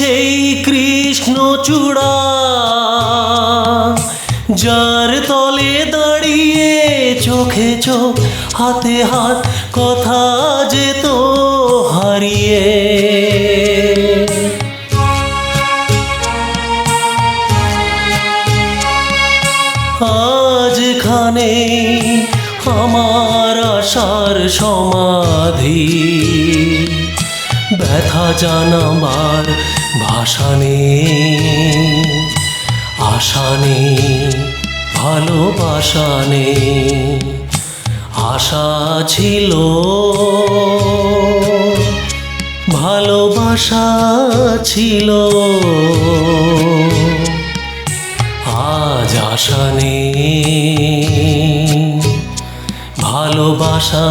সেই কৃষ্ণ চূড়া, যার তলে দাঁড়িয়ে চোখে চোখ, হাতে হাত কথা যেত হারিয়ে। আজ খানে আমার আশার সমাধি। ব্যথা জানাবার ভাষা নেই, আশা নেই, ভালোবাসা নেই, আশা ছিল। ভালোবাসা ছিল। আজ আশা নেই, ভালোবাসা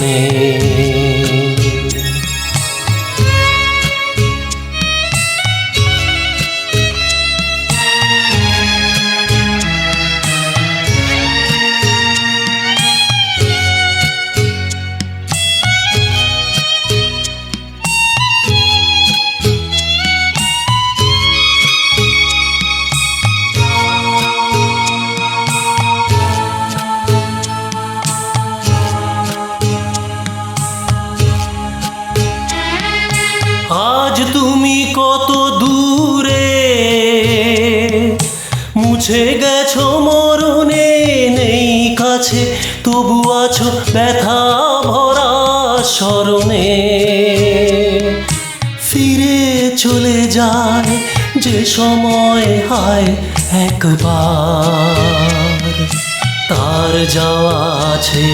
নেই। আজ তুমি কত দূরে? মুছে গেছো মরণে, নেই কাছে, তবু আছো ব্যথা ভরা স্মরণে। ফিরে চলে যায় যে সময় হায় একবার। তার যাওয়া আছে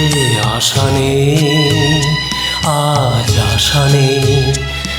আশা নেই আজ আশা নেই